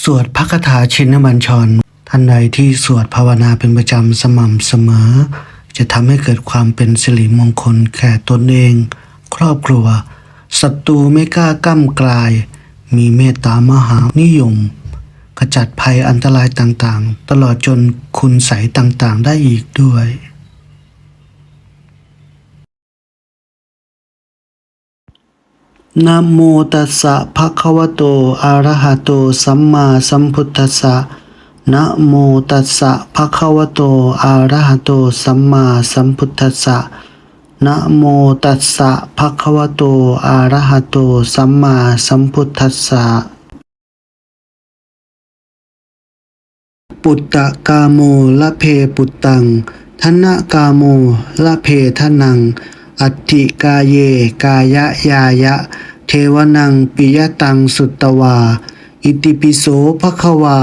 สวดพระคาถาชินบัญชร ท่านใดที่สวดภาวนาเป็นประจำสม่ำเสมอ จะทำให้เกิดความเป็นสิริมงคลแก่ตนเอง ครอบครัวศัตรูไม่กล้าก้ำกลาย มีเมตตามหานิยมขจัดภัยอันตรายต่างๆ ตลอดจนคุณใสยต่างๆ ได้อีกด้วย นะโมตัสสะภะคะวะโตอะระหะโตสัมมาสัมพุทธัสสะนะโมตัสสะภะคะวะโตอะระหะโตสัมมาสัมพุทธัสสะนะโมตัสสะภะคะวะโตอะระหะโตสัมมาสัมพุทธัสสะปุตตะกาโมละเพปุตตังทนะกาโมละเพทนัง อัติกาเย กายะยายะ เทวนังปิยตังสุตตวา อิติปิโสภควา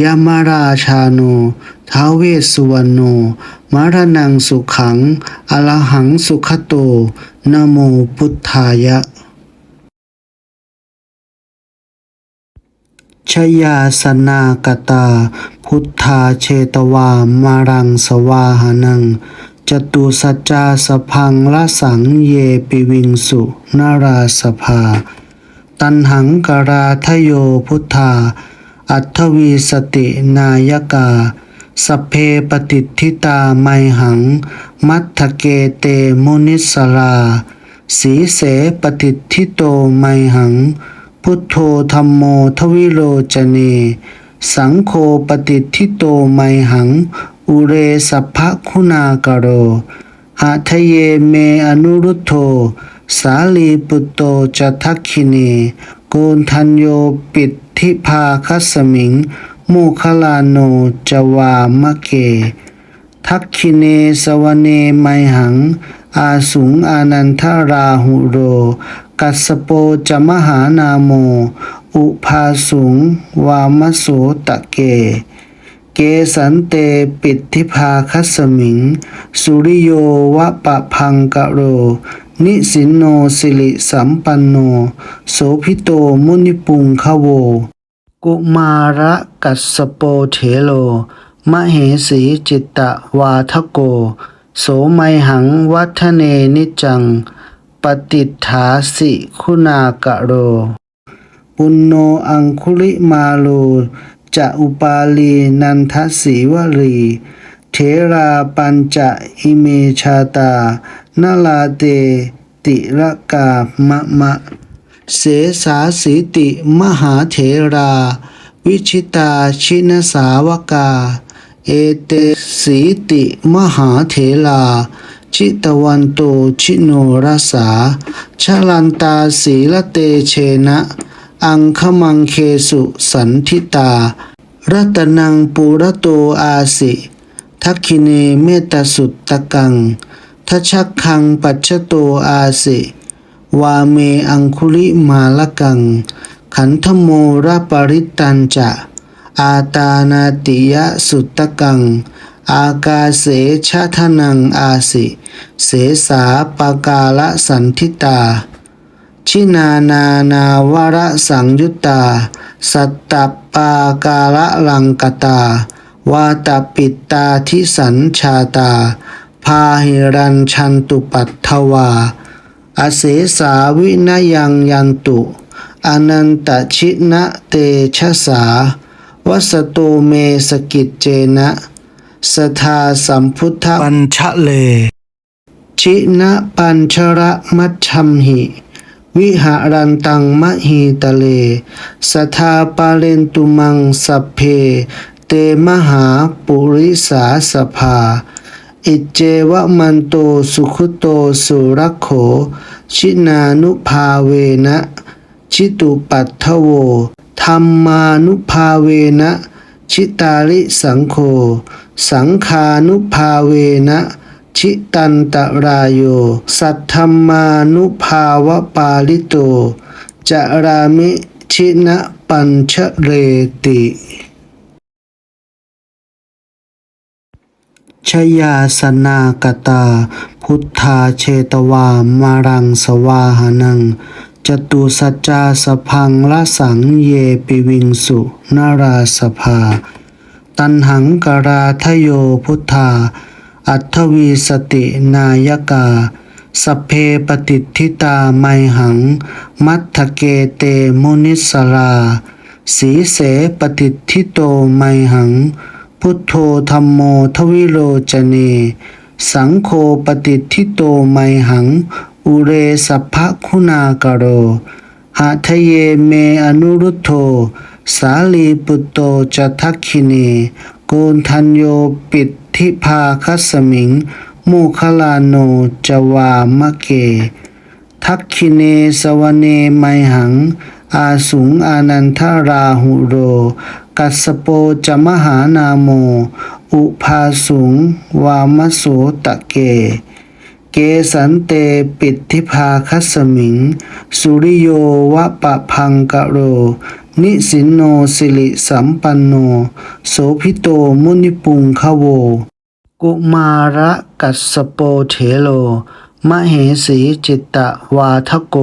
ยามาราชาโนท้าวเวสสุวรรณโนมารนังสุขังอรหังสุขโตนโมพุทธายะชยาสนากตา พุทธาเชตวามารังสวาหานัง จตุสัจจาสพังละสังเยปิวิงสุนาราสภา ตันหังกราทโยพุทธา อัทวีสตินายกาสเพปฏิทิตาไมหัง มัทธเกเตมุนิสลา สีเสปฏิทิโตไมหัง พุทโธธรรมโมทวิโรจเน สังโฆปฏิทิโตไมหัง อุเรสัพพคุณากโรหะทเยเมอนุรุโธสาลีปุตโตจะทักขิเนโกนทัญโยปิดทิภาคัสมิง โมคลาโนจวามะเก ทักขิเนสวเนไมหัง อาสุงอานันทราหุโร กัสโปจมหานาโม อุภาสุง วามโสตะเก เกสันเตปิดทิภาคัสมิง สุริโยวะปะพังกะโร นิสินโนสิริสัมปันโน โสพิโตมุนิปุงคโว กุมาระกัสโปเถโลมเหสีจิตตะวาทโก โสไมหังวัฒเนนิจัง ปฏิฏฐาสิคุณากะโร ปุณโนอังคุลิมาโล จะอุปาลีนันทสีวรีเทราปัญจะอิเมชาตานาลาเต ติระกามะมะ เสสาสีติมหาเถรา วิชิตาชินสาวกา เอเตสีติมหาเถลาชิตวันโตชิโนรสาชลันตาสีละเตเชนะ อังคมังเคสุสันทิตา รัตนังปุระโตอาสิ ทักขิเนเมตสุตตะกัง ทัชชักคังปัจจโตอาสิ วาเมอังคุลิมาลกัง ขันธโมรปริตตันจะ อาตานาติยะสุตตะกัง อากาเสชะทนังอาสิ เสสาปากาละสันทิตา ชินานานาวระสังยุตตา สัตตปากาละลังกตาวาตปิตตาทิสัญชาตา พาหิรันชันตุปัตถวา อเสสาวินยังยันตุ อนันตชินะเตชะสาวัสโตเมสกิจเจนะ สทาสัมพุทธปัญชะเล ชินะปัญชระมัชชัมหิ วิหารันตังมะหีตะเล สทาปาเลนตุมังสัพเพ เตมหาปุริสาสภา อิเจวะมันโตสุขุโตสุรักโข ชินานุภาเวนะ ชิตุปัทโว ธรรมานุภาเวนะ ชิตาลิสังโฆ สังคานุภาเวนะ ชิตันตรายโย สัทธรรมานุภาวปาลิโตจารามิชินะปัญชเรติ ชยาสนากตา พุทธาเชตวามารังสวาหานังจจตุสัจจาสพังละสังเยปิวิงสุนาราสภา ตันหังกราทโยพุทธา อัทวีสตินายกา สเพปฏิทิตาไมหัง มัทธเกเตมุนิสลาสีเสปฏิทิโตไมหัง พุทโธธรรมโมทวิโรจเน สังโฆปฏิทิโตไมหัง อุเรสัพพะคุณากโรหาทะเยเมอนุรุตโธสาลีปุตโตจะทักขิเนโกนทัญโยปิด ทิภาคัสมิง โมคลาโนจวามะเก ทักขิเนสวเนไมหัง อาสุงอานันทราหุโร กัสโปจมหานาโม อุภาสุง วามโสตะเก เกสันเตปิดทิภาคัสมิง สุริโยวะปะพังกะโร นิสินโนสิริสัมปันโน โสพิโตมุนิปุงคะโว กุมาระกัสสโปเถโล มเหสีจิตตวาทโก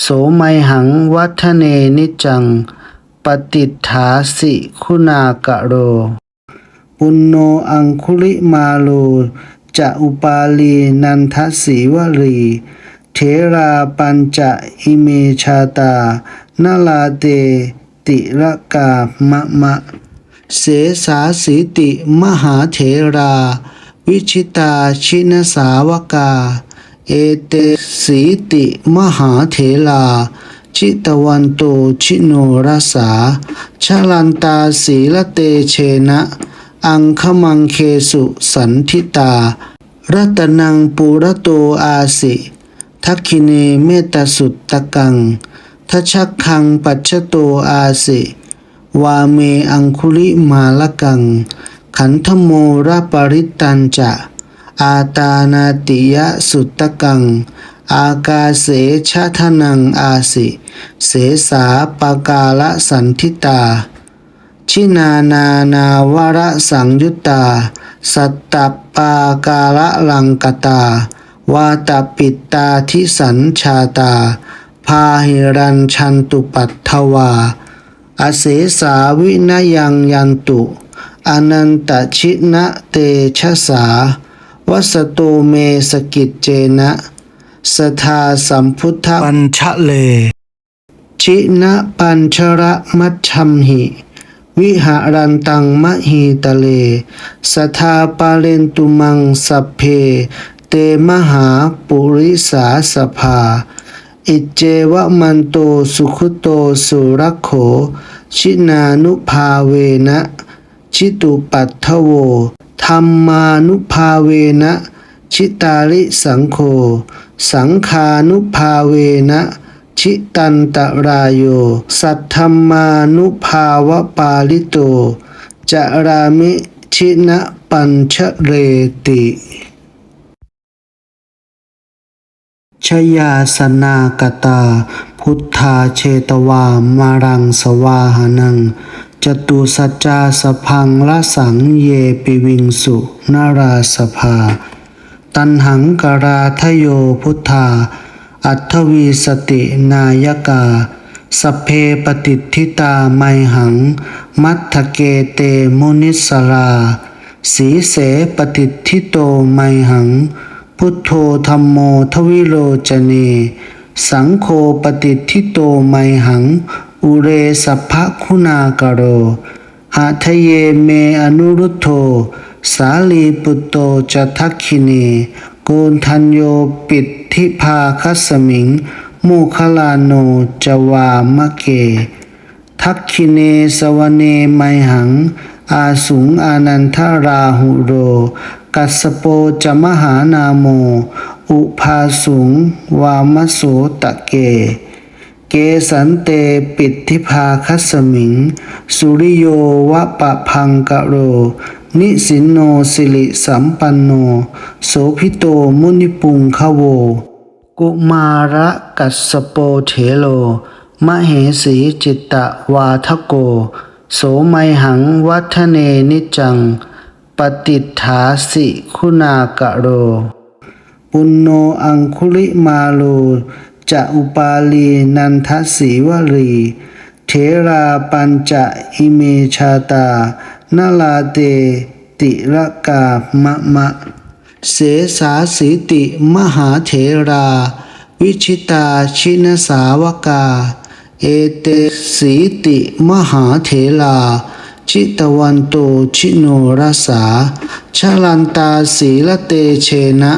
โสไมหังวัฒเนนิจัง ปฏิฐาสิคุณากะโร ปุณโนอังคุลิมาโลจะอุปาลีนันทสีวรี เทราปัญจะอิเมชาตานาลาเตติระกามะมะ เสสาสีติมหาเถรา วิชิตาชินสาวกา เอเตสีติมหาเถลาชิตวันโตชิโนรสาชาลันตาสีละเตเชนะ อังคมังเคสุสันทิตา รัตนังปุระโตอาสิ ทักขิเนเมตสุตตะกังทัชักคังปัจจโตอาสิวาเมอังคุลิมาลกัง ขันธโมระปริตันจะอาตานาติยะสุตตะกัง อากาเสชะทนังอาสิ เสสาปากาละสันทิตา ชินานานาวระสังยุตตา สัตตปากาละลังกตา วาตปิตตาทิสัญชาตา พาหิรันชันตุปัตถวา อเสสาวินยังยันตุ อนันตชินะเตชะสาวัสโตเมสกิจเจนะ สทาสัมพุทธปัญชะเล ชินะปัญชระมัชชัมหิวิหารันตังมะหีตะเล สทาปาเลนตุมังสัพเพ เตมหาปุริสาสภา อิเจวะมันโตสุขุโตสุรักโข ชินานุภาเวนะ ชิตุปัตถโวธรรมานุภาเวนะ ชิตาลิสังโฆสังคานุภาเวนะชิตันตรายโย สัทธรรมานุภาวปาลิโต จารามิชินะปัญชเรติ ชยาสนากตา พุทธาเชตวามารังสวาหานัง จตุสัจจาสพังละสังเยปิวิงสุนาราสภา ตันหังกราทโยพุทธา อัทวีสตินายกา สเพปฏิทิตาไมหัง มัทธเกเตมุนิสลาสีเสปฏิทิโตไมหัง พุทโธธรรมโมทวิโรจเน สังโฆปฏิทิโตไมหัง อุเรสัพพะคุณากโรหาทเยเมอนุรุตโธสาลีปุตโตจะทักขิเนโกนทัญโยปิดทิภาคัสมิง โมคลาโนจวามะเก ทักขิเนสวเนไมหัง อาสุงอานันทราหุโร กัสโปจะมหานาโม อุภาสุงวามโสตะเก เกสันเตปิดทิภาคัสมิง สุริโยวะปะพังกะโร นิสินโนสิริสัมปันโน โสพิโตมุนิปุงคะโว กุมาระกัสสโปเถโล มเหสีจิตตวาทโก โสไมหังวัฒเนนิจัง ปฏิฐาสิคุณากะโร ปุณโนอังคุลิมาโลจะอุปาลีนันทสีวรีเทราปัญจะอิเมชาตานาลาเตติระกามะมะ เสสาสีติมหาเถรา วิชิตาชินสาวกา เอเตสีติมหาเถลา ชิตวันโตชิโนรสาชลันตาสีละเตเชนะ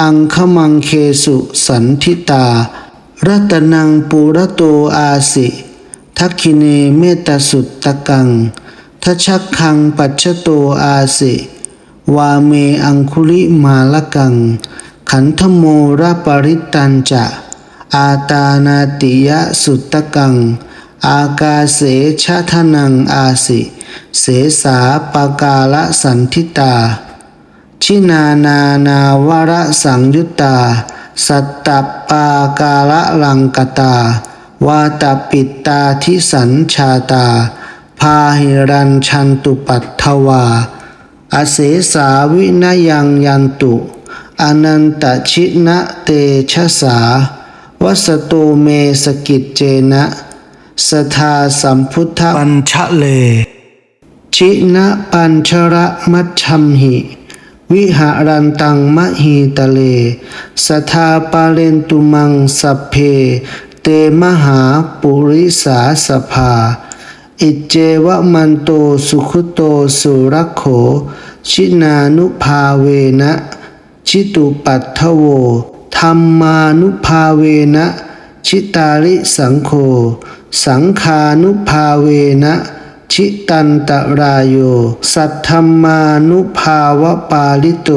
อังคมังเคสุสันทิตา รัตนังปุระโตอาสิทักขิเนเมตสุตตะกังทัชชักคังปัจฉโตอาสิ วาเมอังคุลิมาละกัง ขันธโมระปริตันจะ อาตานาติยะสุตตะกัง อากาเสชะทนังอาสิ เสสาปกาละสันทิตา ชินานานาวระสังยุตตาสัตตปากาละลังกตาวาตปิตาทิสัญชาตา พาหิรันชันตุปัตถวา อเสสาวินยังยันตุ อนันตชินะเตชะสา วัสโตเมสกิจเจนะสทาสัมพุทธปัญชะเล ชินะปัญชระมัชชัมหิ วิหารันตังมะหีตะเล สทาปาเลนตุมังสัพเพ เตมหาปุริสาสภา อิจเจวะมันโตสุขุโตสุรักโข ชินานุภาเวนะ ชิตุปัตถโว ธรรมานุภาเวนะชิตาริสังโฆสังคานุภาเวนะชิตันตรายโย สัทธรรมานุภาวะปาลิโต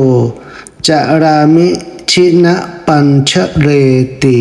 จารามิชินะปัญชเรติ